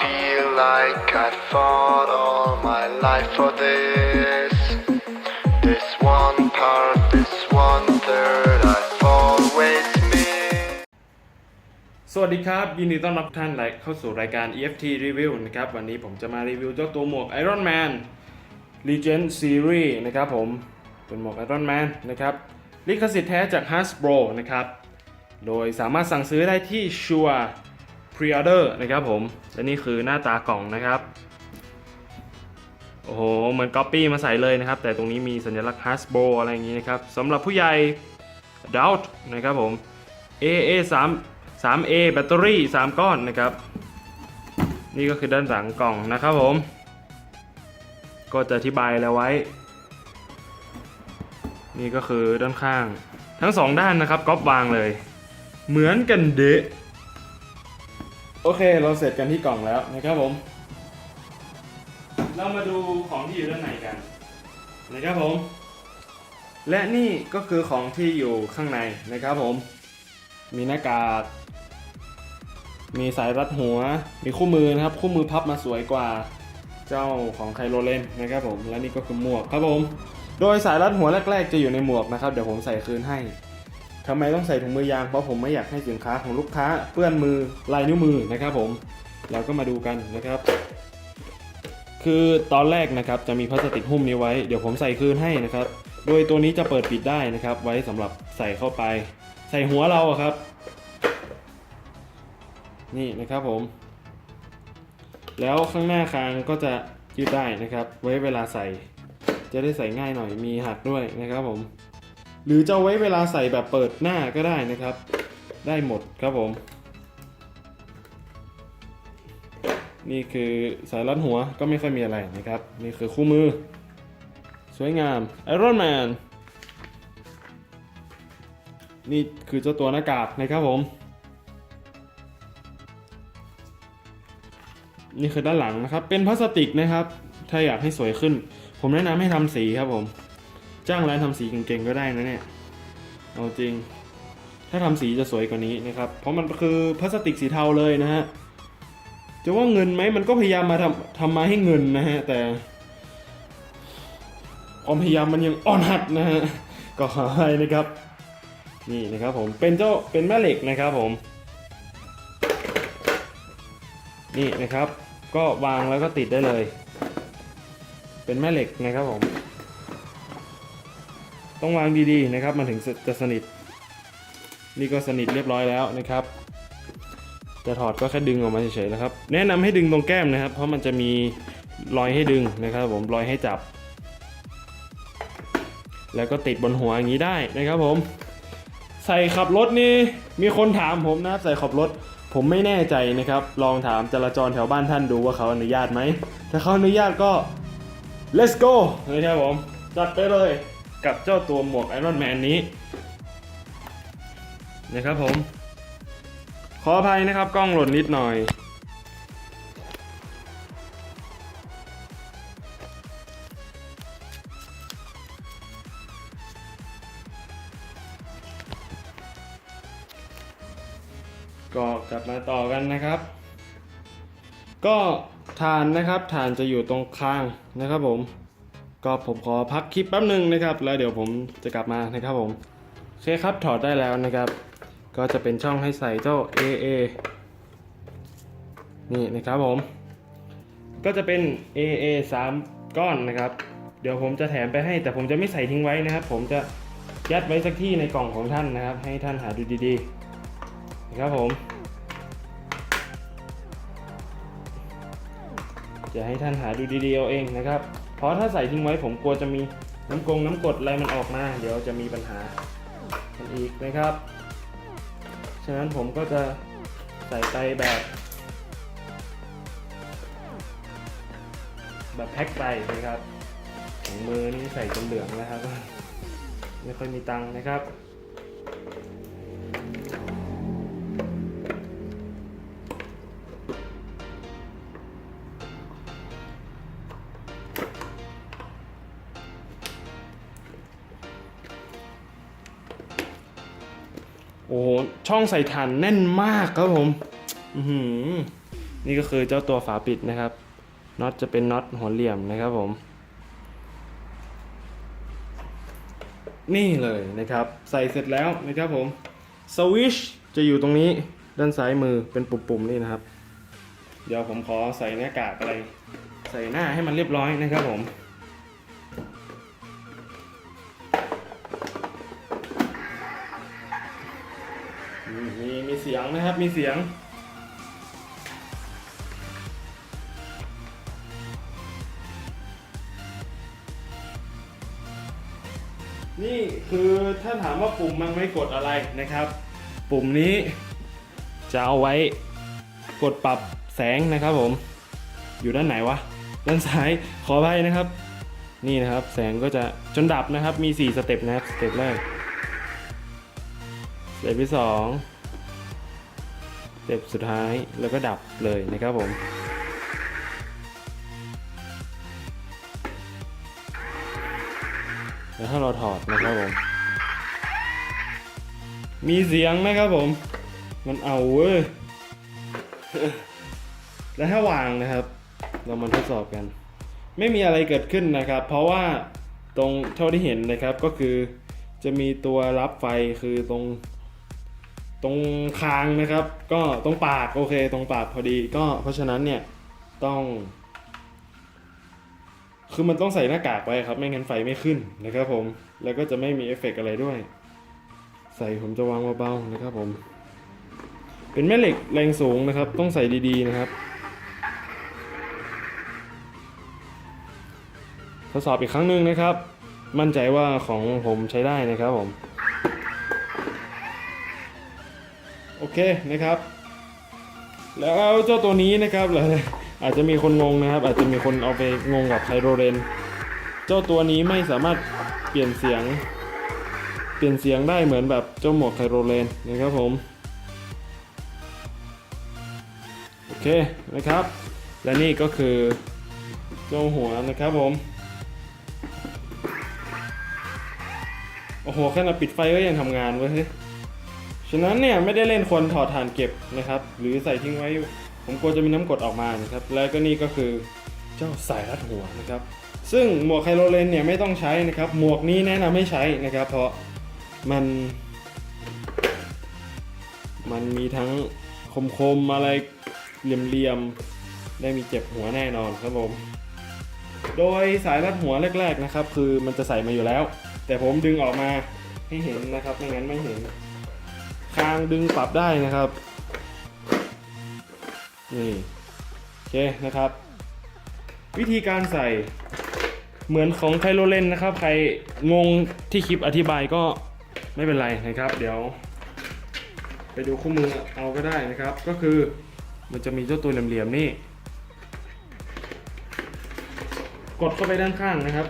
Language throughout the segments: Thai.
feel like I fought all my life for this. This one part, this one third, I've always missed. สวัสดีครับ ยินดีต้อนรับท่านเข้าสู่รายการ EFT Review นะครับ วันนี้ผมจะมารีวิวเจ้าตัวหมวก Iron Man Legend Series นะครับผม เป็นหมวก Iron Man นะครับ ลิขสิทธิ์แท้จาก Hasbro นะครับ โดยสามารถสั่งซื้อได้ที่ Sure Pre-order นะครับผม และนี่คือหน้าตากล่องนะครับ โอ้โห เหมือนก๊อปปี้มาใส่เลยนะครับ แต่ตรงนี้มีสัญลักษณ์ Hasbro อะไรอย่างนี้นะครับสำหรับผู้ใหญ่ Adult นะครับผม AA 3 3A แบตเตอรี่ 3 ก้อนนะครับ นี่ก็คือด้านหลังกล่องนะครับผม ก็จะอธิบายแล้วไว้ นี่ก็คือด้านข้าง ทั้งสองด้านนะครับก๊อปวางเลย เหมือนกันเดะ โอเคเราเสร็จกันที่กล่องแล้วนะครับผม เรามาดูของที่อยู่ด้านในกันนะครับผม และนี่ก็คือของที่อยู่ข้างในนะครับผม มีหน้ากาก มีสายรัดหัว มีคู่มือนะครับ คู่มือพับมาสวยกว่าเจ้าของไคโรเลนนะครับผม และนี่ก็คือหมวกครับผม โดยสายรัดหัวแรก ๆ จะอยู่ในหมวกนะครับ เดี๋ยวผมใส่คืนให้ ทำไมต้องใส่ถุงมือยาง เพราะผมไม่อยากให้สินค้าของลูกค้า เปื้อนมือลายนิ้วมือนะครับผม เราก็มาดูกันนะครับ คือตอนแรกนะครับจะมีพลาสติกหุ้มนี้ไว้ เดี๋ยวผมใส่คืนให้นะครับ โดยตัวนี้จะเปิดปิดได้นะครับ ไว้สำหรับใส่เข้าไป ใส่หัวเราครับ นี่นะครับผม แล้วข้างหน้าคางก็จะยืดได้นะครับ ไว้เวลาใส่ จะได้ใส่ง่ายหน่อย มีหักด้วยนะครับผม หรือจะไว้เวลาใส่แบบเปิดหน้าก็ได้นะครับ ได้หมดครับผม นี่คือสายรัดหัวก็ไม่ค่อยมีอะไรนะครับ นี่คือคู่มือ สวยงาม Iron Man นี่คือเจ้าตัวหน้ากากนะครับผม นี่คือด้านหลังนะครับ เป็นพลาสติกนะครับ ถ้าอยากให้สวยขึ้น ผมแนะนำให้ทำสีครับผม จ้างร้านทำสีเก่งๆก็ได้นะเนี่ย เอาจริง ถ้าทำสีจะสวยกว่านี้นะครับ เพราะมันคือพลาสติกสีเทาเลยนะฮะ จะว่าเงินไหมมันก็พยายามมาทำทำมาให้เงินนะฮะ แต่ความพยายามมันยังอ่อนหัดนะฮะ ก็ขอให้นะครับ นี่นะครับผม เป็นเจ้า เป็นแม่เหล็กนะครับผม นี่นะครับ ก็วางแล้วก็ติดได้เลย เป็นแม่เหล็กนะครับผม ต้องวางดีๆนะครับมันถึงจะสนิท นี่ก็สนิทเรียบร้อยแล้วนะครับ จะถอดก็แค่ดึงออกมาเฉยๆนะครับ แนะนำให้ดึงตรงแก้มนะครับ เพราะมันจะมีรอยให้ดึงนะครับ ผมรอยให้จับ แล้วก็ติดบนหัวอย่างนี้ได้นะครับผม ใส่ขับรถนี่มีคนถามผมนะใส่ขับรถผมไม่แน่ใจนะครับ ลองถามจราจรแถวบ้านท่านดูว่าเขาอนุญาตไหม ถ้าเขาอนุญาตก็ let's go นะครับผม จัดไปเลย กับเจ้าตัวหมวก Iron Man นี้นะครับผม ขออภัยนะครับกล้องหล่นนิดหน่อย ก็กลับมาต่อกันนะครับ ก็ฐานนะครับฐานจะอยู่ตรงข้างนะครับผม ก็ผมขอพักคลิปแป๊บหนึ่งนะครับ แล้วเดี๋ยวผมจะกลับมานะครับผมโอเคครับถอดได้แล้วนะครับ ก็จะเป็นช่องให้ใส่เจ้า AA นี่นะครับผม ก็จะเป็น AA 3 ก้อนนะครับ เดี๋ยวผมจะแถมไปให้ แต่ผมจะไม่ใส่ทิ้งไว้นะครับ ผมจะยัดไว้สักที่ในกล่องของท่านนะครับ ให้ท่านหาดูดีๆนะครับผม จะให้ท่านหาดูดีๆเอาเองนะครับ เพราะถ้าใส่ทิ้งไว้ผมกลัวจะมีน้ำกงน้ำกดอะไรมันออกมา เดี๋ยวจะมีปัญหากันอีกนะครับ ฉะนั้นผมก็จะใส่ไปแบบ แบบแพ็คไปนะครับถุงมือนี่ใส่จนเหลืองแล้วครับ ไม่ค่อยมีตังค์นะครับ อ้โหช่องใส่ถ่านแน่นมากครับผมอือหือนี่ก็คือเจ้าตัวฝาปิดนะครับน็อตจะเป็นน็อตหัวเหลี่ยมนะครับผม นี่เลยนะครับ ใส่เสร็จแล้วนะครับผมสวิชจะอยู่ตรงนี้ด้านซ้ายมือเป็นปุ่มๆนี่นะครับ เดี๋ยวผมขอใส่หน้ากากอะไร ใส่หน้าให้มันเรียบร้อยนะครับผม มีมีเสียงนะครับ มีเสียง นี่คือถ้าถามว่าปุ่มมันไม่กดอะไรนะครับ ปุ่มนี้จะเอาไว้กดปรับแสงนะครับผม อยู่ด้านไหนวะ ด้านซ้าย ขออภัยนะครับ นี่นะครับ แสงก็จะจนดับนะครับ มี 4 สเต็ปนะครับ สเต็ปแรก เต็ปที่2สเต็ปสุดท้ายแล้วก็ดับเลยนะครับผมแล้วถ้าเราถอดนะครับผม มีเสียงนะครับผม มันเอาเว้ย แล้วถ้าวางนะครับ เรามาทดสอบกัน ไม่มีอะไรเกิดขึ้นนะครับ เพราะว่าตรงเท่าที่เห็นนะครับก็คือจะมีตัวรับไฟคือตรง ตรงคางนะครับ ก็ตรงปากโอเค ตรงปากพอดีก็เพราะฉะนั้นเนี่ยต้อง คือมันต้องใส่หน้ากากไว้ครับ ไม่งั้นไฟไม่ขึ้นนะครับผมแล้วก็จะไม่มีเอฟเฟกต์อะไรด้วย ใส่ผมจะวางเบาๆนะครับผม เป็นแม่เหล็กแรงสูงนะครับ ต้องใส่ดีๆนะครับทดสอบอีกครั้งหนึ่งนะครับ มั่นใจว่าของผมใช้ได้นะครับผม เคนะครับ แล้วเจ้าตัวนี้นะครับอาจจะมีคนงงนะครับ อาจจะมีคนเอาไปงงกับไคโรเรน เจ้าตัวนี้ไม่สามารถเปลี่ยนเสียง เปลี่ยนเสียงได้เหมือนแบบเจ้าหมวกไคโรเรนนะครับผม โอเคนะครับ และนี่ก็คือเจ้าหัวนะครับผมโอ้โหแค่เราปิดไฟก็ยังทำงานเว้ย ฉะนั้นเนี่ยไม่ได้เล่นควรถอดฐานเก็บนะครับ หรือใส่ทิ้งไว้ ผมกลัวจะมีน้ำกรดออกมานะครับ แล้วก็นี่ก็คือเจ้าสายรัดหัวนะครับ ซึ่งหมวกไคโรเลนเนี่ยไม่ต้องใช้นะครับ หมวกนี้แนะนำให้ใช้นะครับ เพราะมัน มันมีทั้งคมๆอะไรเหลี่ยมๆ ได้มีเจ็บหัวแน่นอนครับผม โดยสายรัดหัวแรกๆนะครับ คือมันจะใส่มาอยู่แล้ว แต่ผมดึงออกมาให้เห็นนะครับ ไม่งั้นไม่เห็น คางดึงปรับได้นะครับนี่โอเคนะครับ วิธีการใส่เหมือนของไคโรเลนนะครับ ใครงงที่คลิปอธิบายก็ไม่เป็นไรนะครับ เดี๋ยวไปดูคู่มือเอาก็ได้นะครับ ก็คือมันจะมีเจ้าตัวเหลี่ยมๆนี่กดเข้าไปด้านข้างนะครับ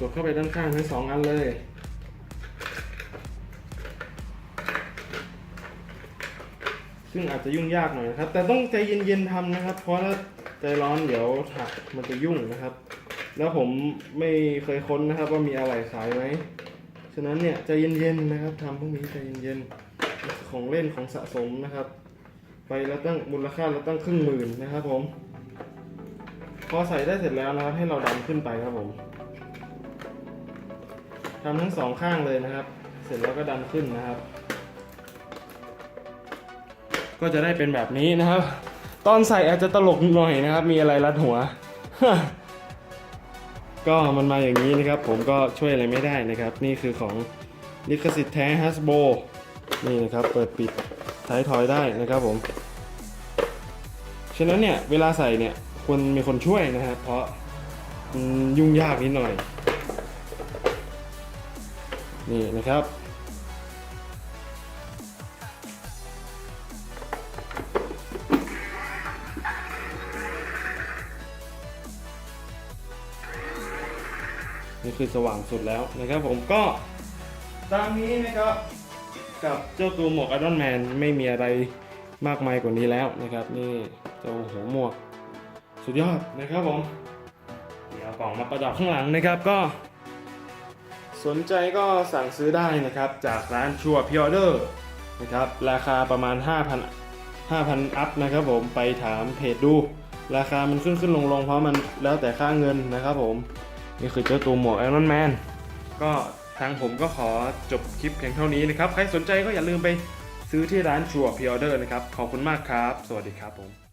กดเข้าไปด้านข้างทั้งสองอันเลย ซึ่งอาจจะยุ่งยากหน่อยนะครับ แต่ต้องใจเย็นๆทำนะครับ เพราะถ้าใจร้อนเดี๋ยวถักมันจะยุ่งนะครับ แล้วผมไม่เคยค้นนะครับ ว่ามีอะไรขายไหมฉะนั้นเนี่ยใจเย็นๆนะครับทำพวกนี้ใจเย็นๆของเล่นของสะสมนะครับ ไปแล้วตั้งมูลค่าแล้วตั้งครึ่งหมื่นนะครับ ผม พอใส่ได้เสร็จแล้วนะครับให้เราดันขึ้นไปครับผมทำทั้งสองข้างเลยนะครับ เสร็จแล้วก็ดันขึ้นนะครับ ก็จะได้เป็นแบบนี้นะครับ ตอนใส่อาจจะตลกหน่อยนะครับ มีอะไรรัดหัว ก็มันมาอย่างนี้นะครับ ผมก็ช่วยอะไรไม่ได้นะครับ นี่คือของลิขสิทธิ์แท้ Hasbro นี่นะครับเปิดปิดท้ายทอยได้นะครับผม ฉะนั้นเนี่ยเวลาใส่เนี่ยควรมีคนช่วยนะครับเพราะยุ่งยากนิดหน่อย นี่นะครับ คือสว่างสุดแล้วนะครับผมก็ตามนี้นะครับกับเจ้าตัวหมวก Iron Man ไม่มีอะไรมากมายกว่านี้แล้วนะครับนี่เจ้าหัวหมวกสุดยอดนะครับผมเดี๋ยวเอากล่องมาประดับข้างหลังนะครับก็ สนใจก็สั่งซื้อได้นะครับจากร้านชัวพิออเดอร์นะครับราคาประมาณ 5,000 5,000 อัพนะครับผมไปถามเพจดู ราคามันขึ้นขึ้นลงลงเพราะมันแล้วแต่ค่าเงินนะครับผม นี่คือเจ้าตัวหมวกไอรอนแมนก็ทางผมก็ขอจบคลิปเพียงเท่านี้นะครับ ใครสนใจก็อย่าลืมไปซื้อที่ร้านชัวร์พิออเดอร์นะครับ ขอบคุณมากครับ สวัสดีครับผม